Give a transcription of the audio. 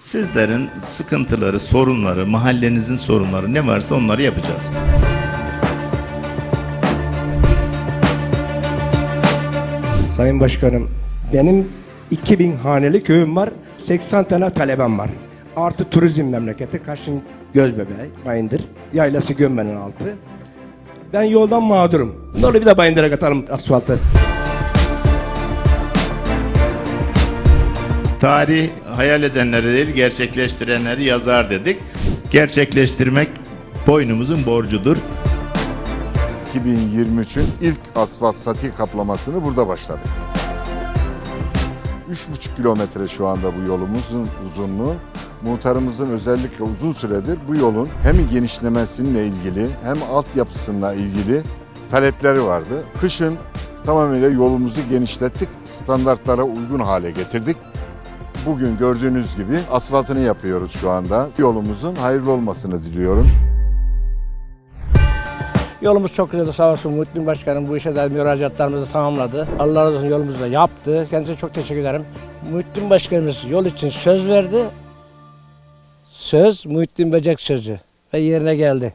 Sizlerin sıkıntıları, sorunları, mahallenizin sorunları ne varsa onları yapacağız. Sayın Başkanım, benim 2000 haneli köyüm var, 80 tane talebem var. Artı turizm memleketi, Kaş'ın göz bebeği, Bayındır. Yaylası Gömben'in altı. Ben yoldan mağdurum. Ne olur bir de Bayındır'a katalım asfaltı. Tarih hayal edenleri değil, gerçekleştirenleri yazar dedik. Gerçekleştirmek boynumuzun borcudur. 2023'ün ilk asfalt sati kaplamasını burada başladık. 3,5 kilometre şu anda bu yolumuzun uzunluğu. Muhtarımızın özellikle uzun süredir bu yolun hem genişlemesiyle ilgili hem altyapısıyla ilgili talepleri vardı. Kışın tamamıyla yolumuzu genişlettik, standartlara uygun hale getirdik. Bugün gördüğünüz gibi asfaltını yapıyoruz şu anda. Yolumuzun hayırlı olmasını diliyorum. Yolumuz çok güzeldi sağ olsun Muhittin Başkanım bu işe de müracaatlarımızı tamamladı. Allah razı olsun yolumuzu da yaptı. Kendisine çok teşekkür ederim. Muhittin Başkanımız yol için söz verdi. Söz Muhittin Böcek sözü ve yerine geldi.